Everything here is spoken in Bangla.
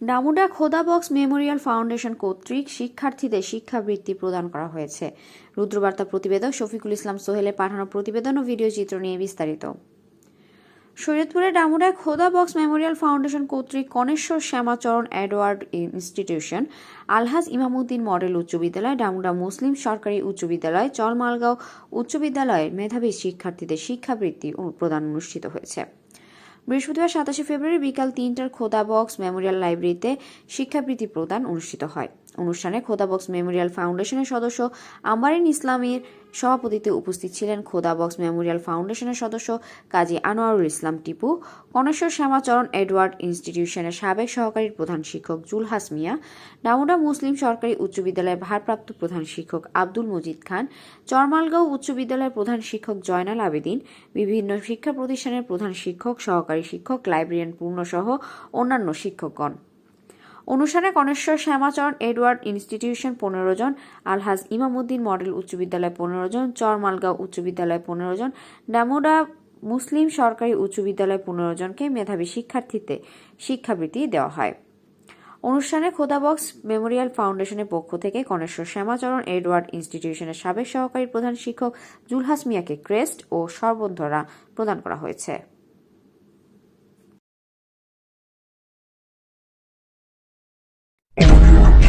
ডামুডা খোদা বক্স মেমোরিয়াল ফাউন্ডেশন কর্তৃক শিক্ষার্থীদের শিক্ষাবৃত্তি প্রদান করা হয়েছে। রুদ্রবার্তা প্রতিবেদক শফিকুল ইসলাম সোহেলের পাঠানো প্রতিবেদন ও ভিডিও চিত্র নিয়ে বিস্তারিত। শরীয়তপুরের ডামুডায় খোদা বক্স মেমোরিয়াল ফাউন্ডেশন কর্তৃক Koneshwar Shyamacharan Edward institution, Alhaj Imamuddin model উচ্চ বিদ্যালয় ডামুডা মুসলিম সরকারি উচ্চ বিদ্যালয়, চলমালগাঁও উচ্চ বিদ্যালয়ের মেধাবী শিক্ষার্থীদের শিক্ষাবৃত্তি প্রদান অনুষ্ঠিত হয়েছে। বৃহস্পতিবার সাতাশে ফেব্রুয়ারি বিকাল তিনটার খোদা বক্স মেমোরিয়াল লাইব্রেরিতে শিক্ষাবৃত্তি প্রদান অনুষ্ঠিত হয়। অনুষ্ঠানে খোদা বক্স মেমোরিয়াল ফাউন্ডেশনের সদস্য আমারিন ইসলামের সভাপতিত্বে উপস্থিত ছিলেন খোদা বক্স মেমোরিয়াল ফাউন্ডেশনের সদস্য কাজী আনোয়ারুল ইসলাম টিপু, কনেশ্বর শ্যামাচরণ এডওয়ার্ড ইনস্টিটিউশনের সাবেক সহকারী প্রধান শিক্ষক জুলহাস মিয়া ডামুডা মুসলিম সরকারি উচ্চ বিদ্যালয়ের ভারপ্রাপ্ত প্রধান শিক্ষক আব্দুল মজিদ খান, চরমালগাঁও উচ্চ বিদ্যালয়ের প্রধান শিক্ষক জয়নাল আবেদিন, বিভিন্ন শিক্ষা প্রতিষ্ঠানের প্রধান শিক্ষক সহকারী শিক্ষক, লাইব্রেরিয়ান পূর্ণসহ অন্যান্য শিক্ষকগণ। অনুষ্ঠানে কনেশ্বর শ্যামাচরণ, এডওয়ার্ড ইনস্টিটিউশন পনেরো জন, আলহাজ ইমামুদ্দিন মডেল উচ্চ বিদ্যালয় পনেরো জন, চরমালগাঁও উচ্চ বিদ্যালয় পনেরো জন ডামোডা মুসলিম সরকারি উচ্চ বিদ্যালয় পনেরো জনকে মেধাবী শিক্ষার্থীতে শিক্ষাবৃত্তি দেওয়া হয়। অনুষ্ঠানে খোদাবক্স মেমোরিয়াল ফাউন্ডেশনের পক্ষ থেকে কনেশ্বর শ্যামাচরণ, এডওয়ার্ড ইনস্টিটিউশনের সাবেক সহকারী প্রধান শিক্ষক জুলহাস মিয়াকে ক্রেস্ট ও সর্বধরা প্রদান করা হয়েছে। Oh, yeah.